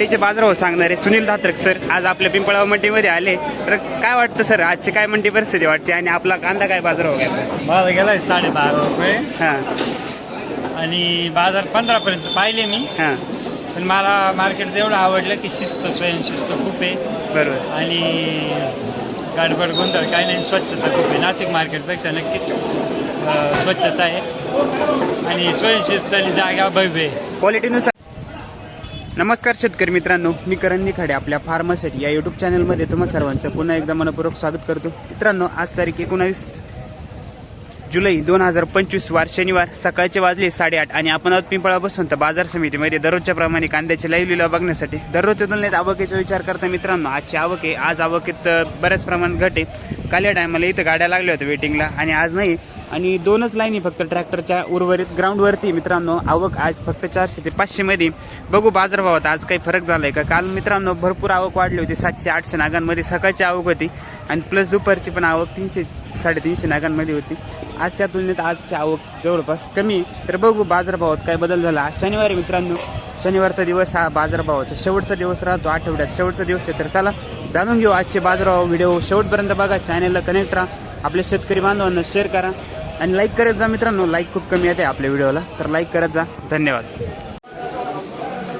मंडीचे बाजारभाव सांगणारे सुनील धात्रक सर आज आपल्या पिंपळाव मंडीमध्ये आले. तर काय वाटतं सर आजची काय मंडी परिस्थिती वाटते आणि आपला कांदा काय बाजारभाव घ्यायचा माझा गेलाय साडेबारा रुपये. हां. आणि बाजार पंधरापर्यंत पाहिले मी. हां. पण मला मार्केटचं एवढं आवडलं की शिस्त स्वयंशिस्त खूप आहे. बरोबर. आणि गडबड गोंधळ काही नाही स्वच्छता खूप आहे. नाशिक मार्केटपेक्षा नक्कीच स्वच्छता आहे. आणि स्वयंशिस्त आणि जागा भव्य आहे. क्वालिटीनुसार नमस्कार शेतकरी मित्रांनो मी करण निखाडे आपल्या फार्मासाठी या युट्यूब चॅनलमध्ये तुम्हा सर्वांचं पुन्हा एकदा मनपूर्वक स्वागत करतो. मित्रांनो आज तारीख एकोणावीस जुलै दोन हजार पंचवीस वार शनिवार सकाळचे वाजले साडेआठ आणि आपण आज पिंपळा बसून तर बाजार समितीमध्ये दररोजच्या प्रमाणे कांद्याचे लाईव्ह लिलाव बघण्यासाठी. दररोजच्या तुलनेत आवकेचा विचार करता मित्रांनो आजची आवके आज आवकेत बऱ्याच प्रमाणात घटे काल्या काल या टायमाला इथं गाड्या लागल्या होत्या वेटिंगला आणि आज नाही. आणि दोनच लाईनी फक्त ट्रॅक्टरच्या उर्वरित ग्राउंडवरती मित्रांनो आवक आज फक्त चारशे ते पाचशेमध्ये बघू बाजारभावात आज काही फरक झालाय का? काल मित्रांनो भरपूर आवक वाढली होती. सातशे आठशे नागांमध्ये सकाळची आवक होती. आणि प्लस दुपारची पण आवक तीनशे साडेतीनशे नागांमध्ये होती. आज त्या तुलनेत आजची आवक जवळपास कमी तर बघू बाजारभावात काय बदल झाला. आज शनिवारी मित्रांनो शनिवारचा दिवस हा बाजारभावाचा शेवटचा दिवस राहतो. आठवड्यात शेवटचा दिवस आहे तर चला जाणून घेऊ आजचे बाजारभाव. व्हिडिओ शेवटपर्यंत बघा. चॅनलला कनेक्ट राहा. आपल्या शेतकरी बांधवांना शेअर करा. आणि लाईक करत जा मित्रांनो. लाईक खूप कमी येते आपल्या व्हिडिओला. तर लाईक करत जा. धन्यवाद.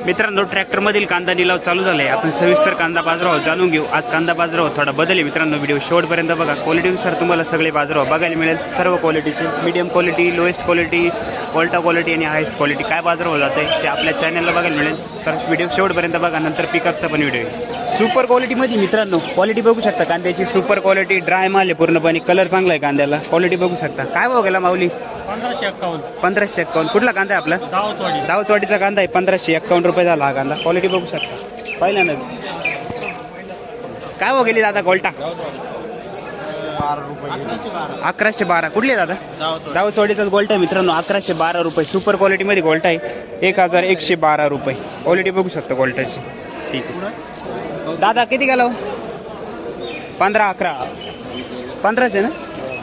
मित्रांनो ट्रॅक्टरमधील कांदा निलाव चालू झालाय आपण सविस्तर कांदा बाजारावर जाणून घेऊ. आज कांदा बाजारावर थोडा बदल आहे. मित्रांनो व्हिडिओ शेवटपर्यंत बघा. क्वालिटीनुसार तुम्हाला सगळे बाजारावर बघायला मिळेल. सर्व क्वालिटीचे मीडियम क्वालिटी लोएस्ट क्वालिटी ऑल्टा क्वालिटी आणि हायस्ट क्वालिटी काय बाजारावर जात आहे ते आपल्या चॅनलला बघायला मिळेल. तर व्हिडिओ शेवटपर्यंत बघा नंतर पिकअपचा पण व्हिडिओ आहे सुपर क्वालिटीमध्ये मित्रांनो क्वालिटी बघू शकता कांद्याची. सुपर क्वालिटी ड्राय माल आहे पूर्णपणे. कलर चांगला आहे कांद्याला. क्वालिटी बघू शकता. काय भाव गेला माऊली? पंधराशे एक्कावन्न. पंधराशे एक्कावन्न. कुठला कांदा आहे आपला? गावचवाडी दावचवाडीचा कांदा आहे. पंधराशे एक्कावन्न रुपये झाला हा कांदा. क्वालिटी बघू शकता. पहिला ना काय हो गेली दादा? गोल्टा अकराशे बारा. कुठली आहे दादा दावचवाडीचाच गोल्टा आहे मित्रांनो. अकराशे बारा रुपये. सुपर क्वालिटीमध्ये गोल्टा आहे. एक हजार एकशे बारा रुपये. क्वालिटी बघू शकता गोल्टाची ठीक आहे. दादा किती गेला हो? पंधरा अकरा. पंधराशे ना?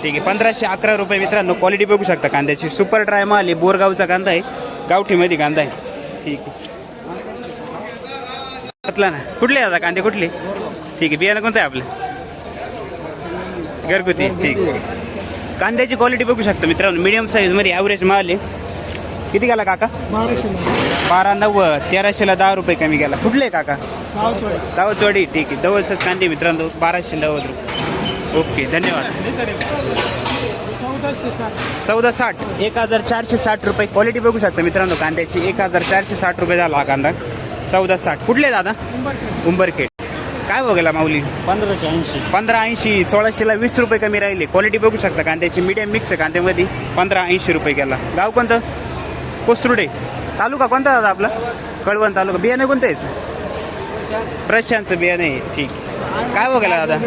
ठीक आहे. पंधराशे अकरा रुपये मित्रांनो. क्वालिटी बघू शकता कांद्याची. सुपर ड्राय माल आहे. बोरगावचा कांदा आहे. गावठीमध्ये कांदा आहे. ठीक आहे. ना. कुठले दादा कांदे? कुठले? ठीक आहे. बियाणं कोणतं आहे आपलं? घरगुती ठीक. आहे कांद्याची क्वालिटी बघू शकता मित्रांनो. मीडियम साईजमध्ये ॲव्हरेज माल आहे. किती गेला काका? बारा नव्वद तेराशेला दहा रुपये कमी गेला. कुठले काका? दावचवाडी ठीक आहे. जवळच कांदे मित्रांनो. बाराशे नव्वद रुपये. ओके धन्यवाद. चौदा साठ. एक हजार चारशे साठ रुपये क्वालिटी बघू शकता मित्रांनो कांद्याची. एक हजार चारशे साठ रुपये झाला हा कांदा. चौदा साठ. कुठले दादा? उंबरखेड. काय बघायला माऊली? पंधराशे ऐंशी. पंधरा ऐंशी सोळाशेला वीस रुपये कमी राहिले. क्वालिटी बघू शकता. कांद्याची मीडियम मिक्स आहे कांद्यामध्ये. पंधरा ऐंशी रुपये गेला. गाव कोणतं? कोसरुडे. तालुका कोणता दादा आपला? कळवण तालुका. बियाणं कोणतं आहे? प्रशांतचं बियाणं आहे. ठीक. काय बघायला दादा?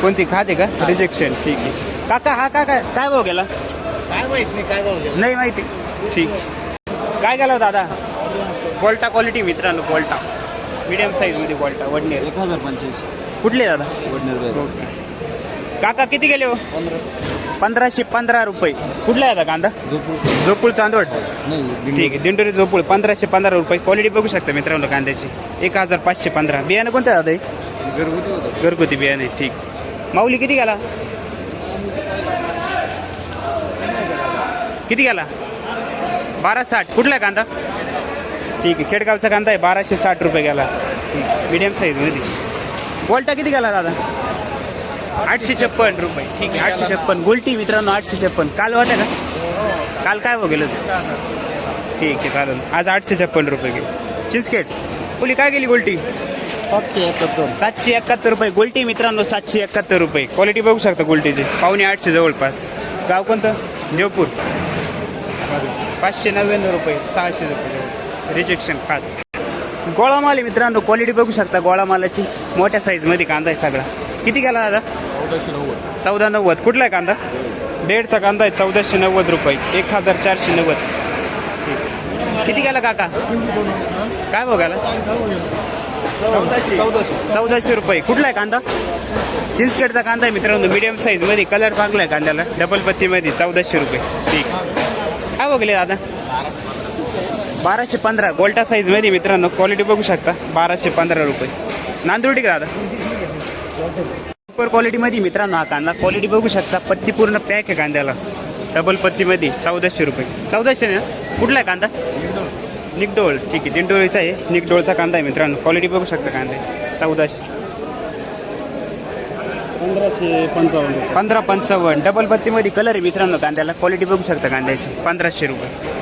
कोणती? खाते का? रिजेक्शन ठीक आहे. काका हा काका काय भाव गेला? काय माहीत नाही काय भाव नाही माहिती. ठीक. काय गेला दादा? कोल्टा क्वालिटी मित्रांनो कोल्टा मीडियम साईजमध्ये कोल्टा वडनेर एक हजार पंच्याऐंशी कुठले दादा? वडनेर काका किती गेले हो? पंधराशे पंधरा रुपये. कुठला आहे दादा कांदा? झोपूळ चांदवड. ठीक आहे दिंडोरी झोपूळ पंधराशे पंधरा रुपये. क्वालिटी बघू शकता मित्रांनो कांद्याची. एक हजार पाचशे पंधरा. बियाणं कोणतं आहे दादा हे? घरगुती होतं घरगुती बियाणे ठीक. माऊली किती गेला? किती गेला? बारा साठ कुठला आहे कांदा? ठीक आहे. खेडगावचा कांदा आहे. बाराशे साठ रुपये गेला. मीडियम साईजमध्ये. गोल्टा किती गेला दादा? आठशे छप्पन रुपये. ठीक आहे. आठशे छप्पन. गोल्टी मित्रांनो आठशे छप्पन. काल होत्या का? काल काय हो गेलं ठीक आहे. चालेल. आज आठशे छप्पन रुपये गेली. चिंचकेट बोली काय गेली गोल्टी? एकाहत्तर. सातशे एकाहत्तर रुपये. गोल्टी मित्रांनो सातशे एकाहत्तर रुपये. क्वालिटी बघू शकता गोल्टीची. पावणे आठशे जवळपास. गाव कोणतं? देवपूर पाचशे नव्याण्णव रुपये. सहाशे रुपये. रिजेक्शन खात गोळा माल आहे मित्रांनो क्वालिटी बघू शकता गोळा मालाची मोठ्या साईजमध्ये कांदा आहे सगळा. किती गेला दादा? चौदाशे नव्वद चौदा नव्वद. कुठला आहे कांदा? डेडचा कांदा आहे चौदाशे नव्वद रुपये. एक हजार चारशे नव्वद. ठीक. किती गेला काका? काय बघायला चौदाशे रुपये. कुठला आहे कांदा? चिंचखेडचा कांदा आहे मित्रांनो मीडियम साईजमध्ये. कलर चांगला आहे कांद्याला. डबल पत्तीमध्ये चौदाशे रुपये. ठीक. काय बघले दादा? बाराशे पंधरा. गोल्टा साईजमध्ये मित्रांनो क्वालिटी बघू शकता. बाराशे पंधरा रुपये. नांदुर्डी का दादा? सुपर क्वालिटी मध्ये मित्रांनो हा कांदा. क्वालिटी बघू शकता. पत्ती पूर्ण पॅक आहे कांद्याला. डबल पत्ती मध्ये चौदाशे रुपये. चौदाशे ना? कुठला आहे कांदा? निकडोळ ठीक आहे दिंडोळीचा आहे. निकडोळचा कांदा आहे मित्रांनो. क्वालिटी बघू शकता कांद्याची चौदाशे. पंधराशे पंचावन्न. पंधरा पंचावन्न. डबल पत्तीमध्ये कलर आहे मित्रांनो कांद्याला. क्वालिटी बघू शकता कांद्याची. पंधराशे रुपये.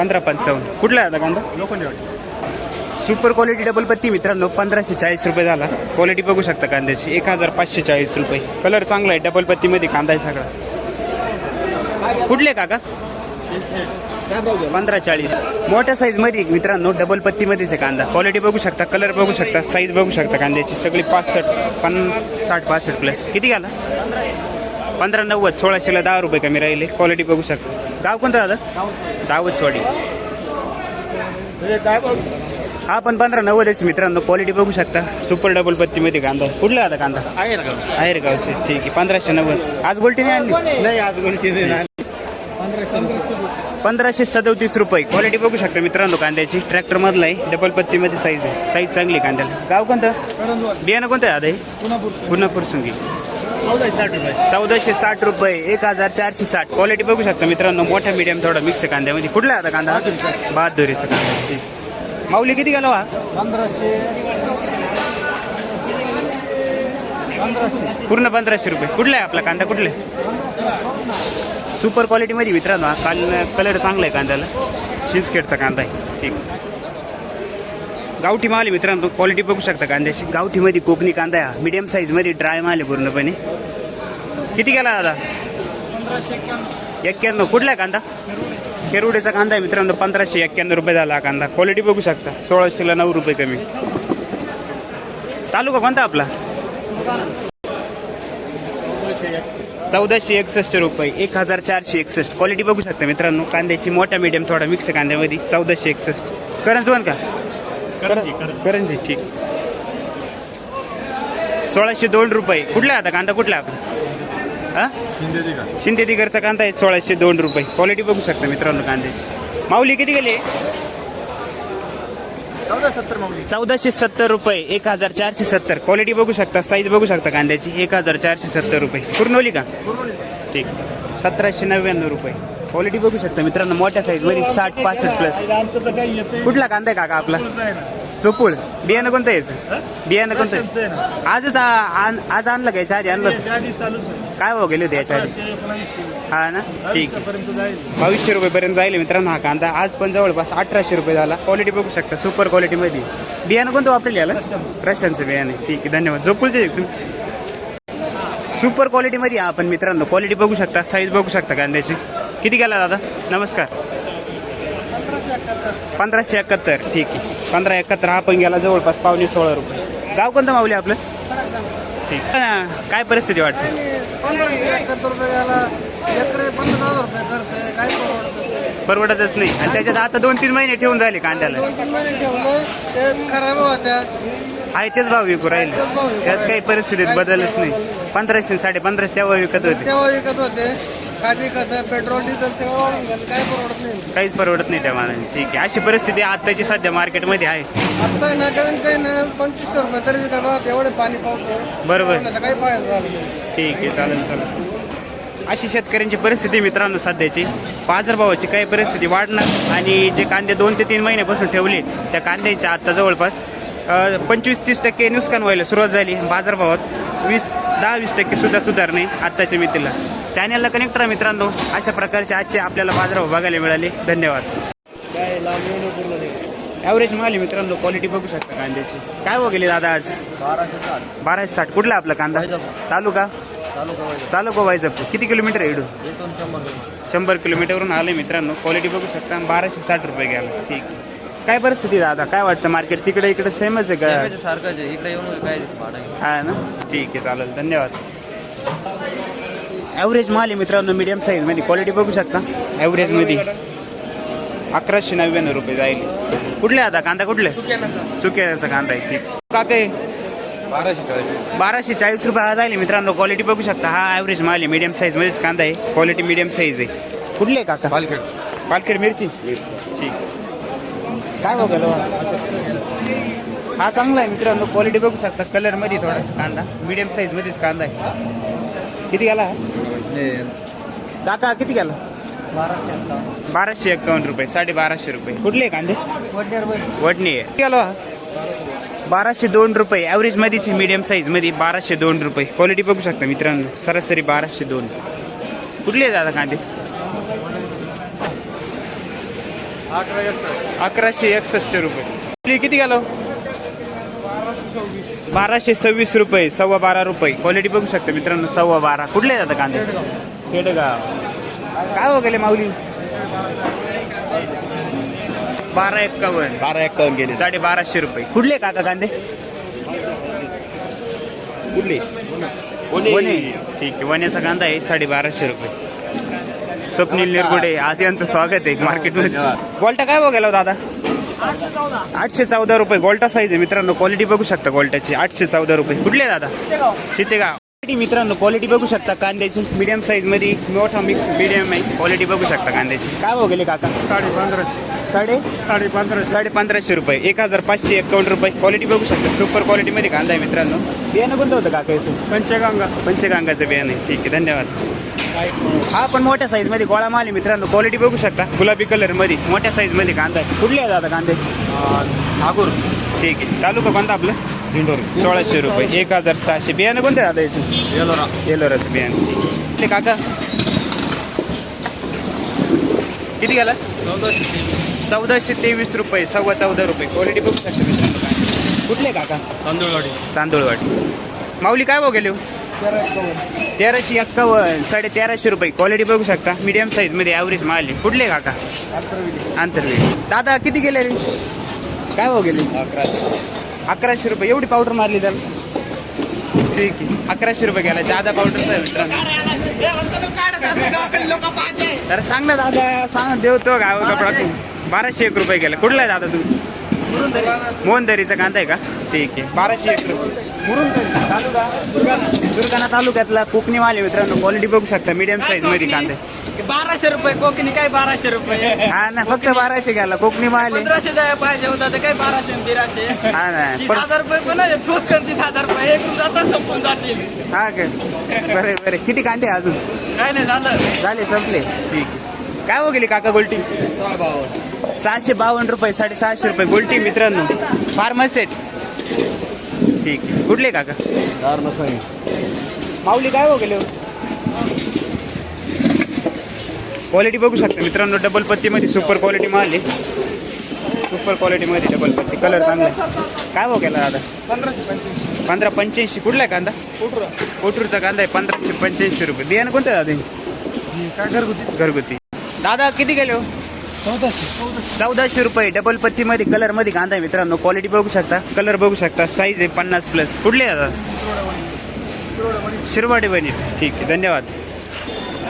पंधरा पंचावन्न. कुठला आहे आता कांदा? लोखंडी सुपर क्वालिटी डबल पत्ती मित्रांनो पंधराशे चाळीस रुपये झाला. क्वालिटी बघू शकता कांद्याची. एक हजार पाचशे चाळीस रुपये. कलर चांगला आहे डबल पत्तीमध्ये कांदा आहे सगळा. कुठले काका? पंधरा चाळीस. मोठ्या साईजमध्ये मित्रांनो डबल पत्तीमध्येच आहे कांदा. क्वालिटी बघू शकता कलर बघू शकता साईज बघू शकता कांद्याची. सगळी पासष्ट पन साठ पासष्ट प्लस किती घाला? पंधरा नव्वद सोळाशेला दहा रुपये कमी राहिले. क्वालिटी बघू शकता. गाव कोणतं दादा? दावसवाडी काय बघ हा पण पंधरा नव्वदच मित्रांनो. क्वालिटी बघू शकता. सुपर डबल पत्तीमध्ये कांदा. कुठला आता कांदा? आहे ना का आहे रे गावचे ठीक आहे. पंधराशे नव्वद. आज गोल्टी नाही आणली? नाही आज गोष्टी नाही पंधराशे सदोतीस रुपये. क्वालिटी बघू शकता मित्रांनो कांद्याची. ट्रॅक्टर मधला आहे. डबल पत्तीमध्ये साईज आहे. साईज चांगली आहे कांद्याला. गाव कोणतं? बियाणं कोणतं आहे आता हे? पुन्हा सुंगी चौदाशे साठ रुपये. चौदाशे साठ रुपये एक हजार चारशे साठ. क्वालिटी बघू शकता मित्रांनो मोठा मीडियम थोडा मिक्स कांद्यामध्ये. कुठला आहे आता कांदा? बहादुरीचा. कांदा. ठीक. माऊली किती गेला हा? पंधराशे. पूर्ण पंधराशे रुपये. कुठला आहे आपला कांदा? कुठला सुपर क्वालिटीमध्ये मित्रांनो हा. काल कलर चांगला आहे कांद्याला. शिंसखेडचा कांदा आहे. ठीक. गावठी माल आहे मित्रांनो क्वालिटी बघू शकता कांद्याची. गावठीमध्ये कोकणी कांदा आहे मिडियम मीडियम साईजमध्ये ड्राय माल आहे पूर्णपणे. किती गेला दादा? एक्क्याण्णव. कुठला आहे कांदा? केरुडेचा कांदा आहे मित्रांनो पंधराशे एक्क्याण्णव रुपये झाला हा कांदा. क्वालिटी बघू शकता. सोळाशेला नऊ रुपये कमी. तालुका कोणता आपला? चौदाशे एकसष्ट रुपये. एक हजार चारशे एकसष्ट. क्वालिटी बघू शकता मित्रांनो कांद्याची मोठा मीडियम थोडा मिक्स कांद्यामध्ये चौदाशे एकसष्ट. करंज वन का? करंजी ठीक. सोळाशे दोन रुपये. कुठला आता कांदा? कुठला हा? शिंदे दिगरचा कांदा आहे सोळाशे दोन रुपये. क्वालिटी बघू शकता मित्रांनो कांद्याची. माऊली किती गेले? चौदाशे सत्तर रुपये. एक हजार चारशे सत्तर. क्वालिटी बघू शकता साईज बघू शकता कांद्याची. एक हजार चारशे सत्तर रुपये. पूर्णवली का? ठीक. सतराशे नव्याण्णव रुपये. क्वालिटी बघू शकता मित्रांनो मोठ्या साईजमध्ये साठ पासष्ट प्लस कुठला कांदा आहे काका आपला? चोपूळ बियाणं कोणतं यायचं बियाणं कोणतं आजच आज आणलं का याच्या आधी? आणलं काय भाव गेले होते याच्या आधी? हा ना? ठीक आहे. जाईल. बावीसशे रुपयेपर्यंत जाईल मित्रांनो हा कांदा. आज पण जवळपास अठराशे रुपये झाला. क्वालिटी बघू शकता. सुपर क्वालिटीमध्ये बियाणं कोणतं वापरेल याला? रशांचं बियाणे. ठीक आहे. धन्यवाद. जोपुलचे सुपर क्वालिटीमध्ये आपण मित्रांनो. क्वालिटी बघू शकता. साईज बघू शकता कांद्याची. किती गेला दादा? नमस्कार. पंधराशे एकाहत्तर. ठीक आहे. पंधरा एकाहत्तर हा पण गेला जवळपास पावणे सोळा रुपये. गाव कोणतं माऊली आपलं? ठीक. काय परिस्थिती वाटते? परवडतच नाही. आणि त्याच्यात आता दोन तीन महिने ठेवून झाले कांद्याला. आहे तेच भाव विकू राहिले. त्यात काही परिस्थितीत बदलच नाही. पंधराशे साडे पंधराशे तेव्हा विकत होते तेव्हा विकत होते. खाजी खत पेट्रोल डिझेल वाढून गेलं काय परवडत नाही. काहीच परवडत नाही त्या मानाने. ठीक आहे. अशी परिस्थिती आताची सध्या मार्केटमध्ये आहे. आता ना कमीत ना पंचवीस रुपये तरी एवढे पाणी पावतो बरोबर. काही फायदा झाला नाही. ठीक आहे चालेल चालेल. अशी शेतकऱ्यांची परिस्थिती मित्रांनो सध्याची. बाजारभावाची काही परिस्थिती वाढणार आणि जे कांदे दोन ते तीन महिन्यापासून ठेवले त्या कांद्याची आता जवळपास पंचवीस तीस टक्के नुकसान व्हायला सुरुवात झाली बाजारभावात. वीस दहा वीस टक्के सुद्धा सुधारणे आत्ताच्या मितीला. चॅनलला कनेक्ट राहा मित्रांनो. अशा प्रकारचे आजचे आपल्याला बाजारभाव बघायला मिळाले. धन्यवाद. ॲव्हरेज माल आहे मित्रांनो क्वालिटी बघू शकता कांद्याची. काय हो गेली दादा आज? बाराशे साठ. बाराशे साठ कुठला आपला कांदा? तालुका? तालुका वायजापूर किती किलोमीटर आहे इडून शंभर किलोमीटरवरून आले मित्रांनो. क्वालिटी बघू शकता. बाराशे साठ रुपये घ्यायला ठीक काय परिस्थिती दादा? काय वाटतं मार्केट तिकडे इकडे सेमच आहे का? सारखंच आहे. इकडे येऊन काय? हा ना? ठीक आहे चालेल. धन्यवाद. ॲव्हरेज माल आहे मित्रांनो मीडियम साईजमध्ये. क्वालिटी बघू शकता. ॲव्हरेजमध्ये. अकराशे नव्याण्णव रुपये जाईल. कुठले आता? कांदा कुठले? सुक्याचा कांदा आहे. काके बाराशे चाळीस बाराशे चाळीस रुपये हा जाईल मित्रांनो. क्वालिटी बघू शकता. हा ॲव्हरेज माल आहे. मीडियम साईज मध्येच कांदा आहे. क्वालिटी मीडियम साईज आहे. कुठले आहे काका? पालखेड. पालखेड मिरची? ठीक. काय बघायला हा चांगला आहे मित्रांनो. क्वालिटी बघू शकता. कलरमध्ये थोडासा कांदा. मीडियम साईज मध्येच कांदा आहे. किती गेला? हा? काका किती गेला? बाराशे अठ्ठावन्न बाराशे एक्कावन्न रुपये साडे बाराशे रुपये. कुठले कांदे? वडणी. आहे किती गेलो? हा बाराशे दोन रुपये. ॲव्हरेज मध्येच मीडियम साईजमध्ये बाराशे दोन रुपये. क्वालिटी बघू शकता मित्रांनो. सरासरी बाराशे दोन. कुठले आहे दादा कांदे? अकराशे एकसष्ट. रुपये. किती गेलो? बाराशे सव्वीस रुपये सव्वा बारा रुपये. क्वालिटी बघू शकता मित्रांनो सव्वा बारा. कुठले जातात कांदे? खेडेगाव. काय हो गेले माऊली? बारा एक्कावन्न. बारा एक्कावन्न गेले. साडे बाराशे रुपये. कुठले काका कांदे? कुठले? वने ठीक आहे वण्याचा कांदा आहे साडे बाराशे रुपये. स्वप्नील निरगुडे आज यांचं स्वागत आहे मार्केटमध्ये. गोल्टा काय बघायला हो दादा? आठशे चौदा रुपये. गोल्टा साईज आहे मित्रांनो. क्वालिटी बघू शकता गोल्टाची आठशे चौदा रुपये. कुठले दादा? शितेगाव मित्रांनो क्वालिटी बघू शकता. कांद्याची मीडियम साईजमध्ये मोठा मिक्स मीडियम आहे. क्वालिटी बघू शकता कांद्याची. काय भाव गेले काका? साडे पंधराशे साडे? साडे पंधराशे साडे पंधराशे रुपये. एक हजार पाचशे एकावन्न रुपये. क्वालिटी बघू शकता. सुपर क्वालिटी मध्ये कांदा आहे मित्रांनो. बियाणं कोणतं होतं काका याचं? पंचगंगा. पंचगंगाचं बियाणं आहे. ठीक आहे धन्यवाद. हा पण मोठ्या साईजमध्ये गोळा माल आहे मित्रांनो. क्वालिटी बघू शकता. गुलाबी कलरमध्ये. मोठ्या साईजमध्ये कांदा आहे. कुठले आहे दादा कांदे? नागूर. ठीक आहे. तालुका कोणता आपलं? सोळाशे रुपये. एक हजार सहाशे. बियाणं कोणते दादा याचं? येलोरा. येलोराचं बियाणं. ठीक आहे. ते काका? किती गेला? चौदाशे. तेवीस रुपये सव्वा चौदा रुपये. क्वालिटी बघू शकता मित्रांनो. कुठले काका? तांदूळवाडी. तांदूळवाडी. माऊली काय भाव गेले हो? तेराशे एक्कावन्न साडे तेराशे रुपये. क्वालिटी बघू शकता. मीडियम साईजमध्ये ॲव्हरेज माल आहे. कुठले काका? आंतरवेली. दादा किती गेले रे? काय भाव गेले? अकराशे रुपये. एवढी पावडर मारली त्याला? ठीक आहे. अकराशे रुपये गेला. जादा पावडरचा मित्रांनो. तर सांग ना दादा. सांग देवतो गाव कपडा तू बाराशे एक रुपये गेला. कुठला आहे दादा तू? मोहनदरीचा कांदा आहे का? ठीक आहे. बाराशे एक रुपये. मुरुंदरी तालुका दुर्गाणा तालुक्यातला कोकणी माल आहे मित्रांनो. क्वालिटी बघू शकता. मीडियम साईजमध्ये कांदे बाराशे रुपये कोकणी काय बाराशे रुपये? हा ना फक्त बाराशे घ्याला कोकणी माल आहे. पंधराशे द्यायला पाहिजे होता तर काय बाराशे तेराशे? हा ना. तीस हजार रुपये पण आहे, तूच कर तीस हजार रुपये. एकूण जातात संपून जातील. हा काय बरे बरे. किती कांदे आहे अजून? काय नाही झालं. झाले संपले. ठीक आहे. काय हो गेली काका गोल्टी? सहाशे बावन्न रुपये साडेसहाशे रुपये गोल्टी मित्रांनो. फार्मसेट ठीक आहे. कुठले काका? माऊली काय हो गेले क्वालिटी बघू शकता मित्रांनो डबल पत्तीमध्ये सुपर क्वालिटी माल आहे. सुपर क्वालिटीमध्ये डबल पत्ती. कलर चांगला आहे. काय हो गेला दादा? पंधराशे पंच्याऐंशी. पंधरा पंच्याऐंशी. कुठला आहे कांदा? कोटूरचा कांदा आहे पंधराशे पंच्याऐंशी रुपये. बियाणं कोणतं दादा? हे? काय घरगुती? घरगुती. दादा किती गेले? हो चौदाशे. चौदाशे रुपये. डबल पत्तीमध्ये कलरमध्ये कांदा आहे मित्रांनो. क्वालिटी बघू शकता. कलर बघू शकता. साईज आहे पन्नास प्लस कुठले आहे दादा? शिरवाडी बनी ठीक आहे. धन्यवाद.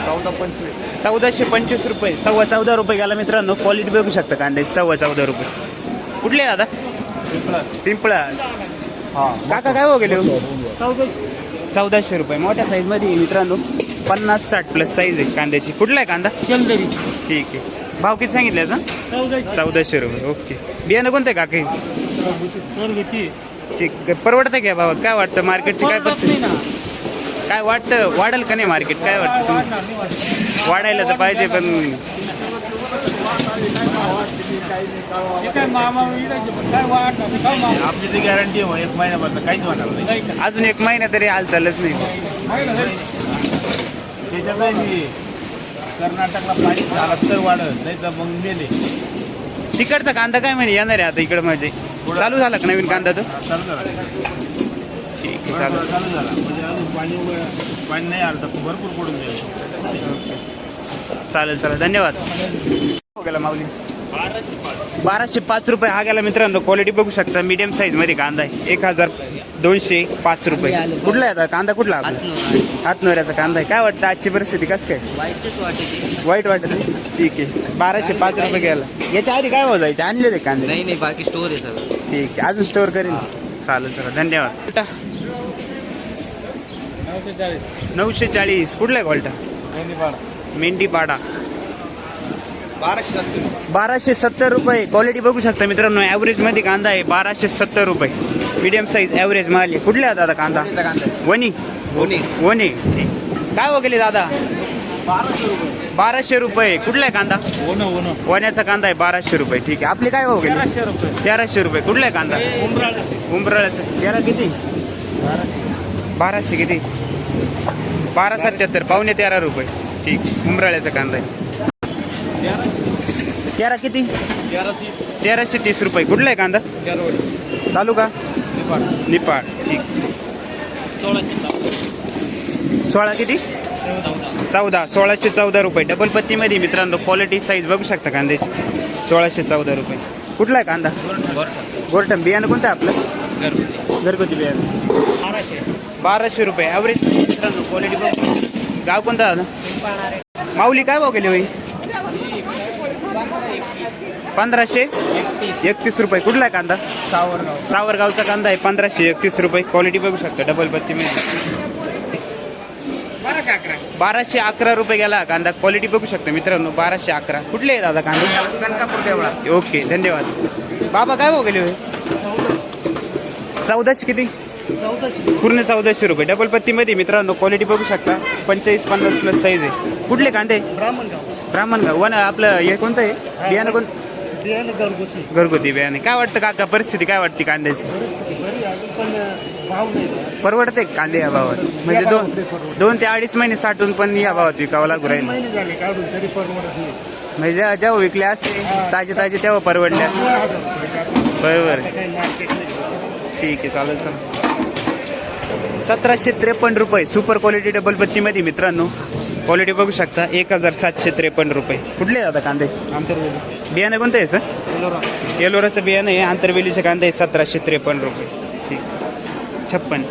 चौदा पंचवीस चौदाशे पंचवीस रुपये. सव्वा चौदा रुपये गेला मित्रांनो. क्वालिटी बघू शकता कांद्याची सव्वा चौदा रुपये. कुठले आहे दादा? पिंपळा. काका काय हो गेले? चौदाशे. रुपये. मोठ्या साईजमध्ये मित्रांनो. पन्नास साठ प्लस साईज आहे कांद्याची. कुठला आहे कांदा? चंदरी. ठीक आहे. भाव किती सांगितले याचा चौदाशे. रुपये. ओके. बियाणं कोणतं आहे काका? घरगुती ठीक. आहे. परवडतं का भावात? काय वाटतं? मार्केटची काय परिस्थिती? काय वाटतं? वाढेल का नाही मार्केट काय वाटतं वाढायला तर पाहिजे पण आपली ती गॅरंटी आहे एक महिन्यापासून काहीच होणार नाही. अजून एक महिना तरी हालचालच नाही. त्याच्यामुळे मी कर्नाटकला पाणी झालं तर वाढत नाही तर मग मेले. तिकडचा कांदा काय म्हणे? येणार आहे आता इकडं म्हणजे चालू झाला का नवीन कांदा तो? चालू झाला. ठीक आहे चालू. चालू झाला. म्हणजे अजून पाणी पाणी नाही आलं तर भरपूर पडून जाईल. चालेल चालेल. धन्यवाद. हो गेला माऊली. बाराशे पाच. रुपये हा गेला मित्रांनो. क्वालिटी बघू शकता. मीडियम साईजमध्ये कांदा आहे. एक हजार दोनशे पाच रुपये. कुठला आहे आता? कांदा कुठला आपला? हातनोऱ्याचा कांदा आहे. काय वाटतं आजची परिस्थिती? कसं काय? वाईटच वाटते वाईट वाटत नाही? ठीक आहे. बाराशे पाच रुपये गेला. याच्या आधी काय जायचे? आणले ते कांदे. नाही नाही बाकी स्टोर आहे सगळं. ठीक आहे. अजून स्टोअर करेल चालेल चला धन्यवाद. कुठं? नऊशे चाळीस. कुठला आहे क्वालिटा मेंढीपाडा. बाराशे सत्तर बाराशे सत्तर रुपये. क्वालिटी बघू शकता मित्रांनो. ॲव्हरेजमध्ये कांदा आहे. बाराशे सत्तर रुपये. मीडियम साईज ॲव्हरेज माल आहे. कुठले आहे दादा कांदा? वणी. दोन्ही वणी. काय वगैरे दादा? बाराशे रुपये. कुठला आहे कांदा? वण्याचा कांदा आहे बाराशे रुपये. ठीक आहे. आपले काय भाव गेले? तेराशे रुपये. कुठला आहे कांदा? उमराळचे तेरा किती? बाराशे किती? बारा सत्याहत्तर. पावणे तेरा रुपये. ठीक. उंबराळ्याचा कांदा आहे. तेरा किती? तेराशे. तीस रुपये. कुठला आहे कांदा? चालू का निपाड. ठीक. सोळाशे सोळा किती? चौदा. सोळाशे चौदा रुपये. डबल पत्तीमध्ये मित्रांनो क्वालिटी साईज बघू शकता कांद्याची. सोळाशे चौदा रुपये. कुठला आहे कांदा? गोरटन बियाणं कोणतं आहे आपलं? घरगुती. बियाणं. बाराशे. रुपये. ॲव्हरेज मित्रांनो क्वालिटी बघ गाव कोणतं माऊली काय भाव गेली होई पंधराशे? एकतीस. रुपये. कुठला आहे कांदा? सावरगाव. सावरगावचा कांदा आहे. पंधराशे एकतीस रुपये. क्वालिटी बघू शकता. डबल पत्ती बाराशे अकरा? बाराशे अकरा रुपये गेला कांदा. क्वालिटी बघू शकता मित्रांनो. बाराशे अकरा. कुठले आहे दादा कांदा? ओके धन्यवाद. बाबा काय भाव गेले चौदाशे किती? पूर्ण चौदाशे रुपये. डबल पत्तीमध्ये मित्रांनो क्वालिटी बघू शकता. पंचेचाळीस पन्नास प्लस साईज आहे. कुठले कांदे? ब्राह्मणगाव. ब्राह्मण वन आपलं हे कोणतं आहे? बियाणं कोण बियाणे घरगुती. घरगुती बियाणे. काय वाटतं काका परिस्थिती काय वाटते कांद्याची? परवडते कांदे या भावात? म्हणजे दोन दोन ते अडीच महिने साठून पण या भावात विकावं लागू राहील. म्हणजे जेव्हा विकले असते ताजे ताजे तेव्हा परवडले. बरोबर ठीक आहे चालेल चालेल. सतराशे त्रेपन्न रुपये. सुपर क्वालिटी डबल बत्तीमध्ये मित्रांनो. क्वालिटी बघू शकता. एक हजार सातशे त्रेपन्न रुपये. कुठले दादा कांदे? आंतरवेली. बियाणं कोणतं आहे सर? एलोरा. येलोराचं बियाणं आहे. आंतरवेलीचे कांदे आहे सतराशे त्रेपन्न रुपये. ठीक. छप्पन.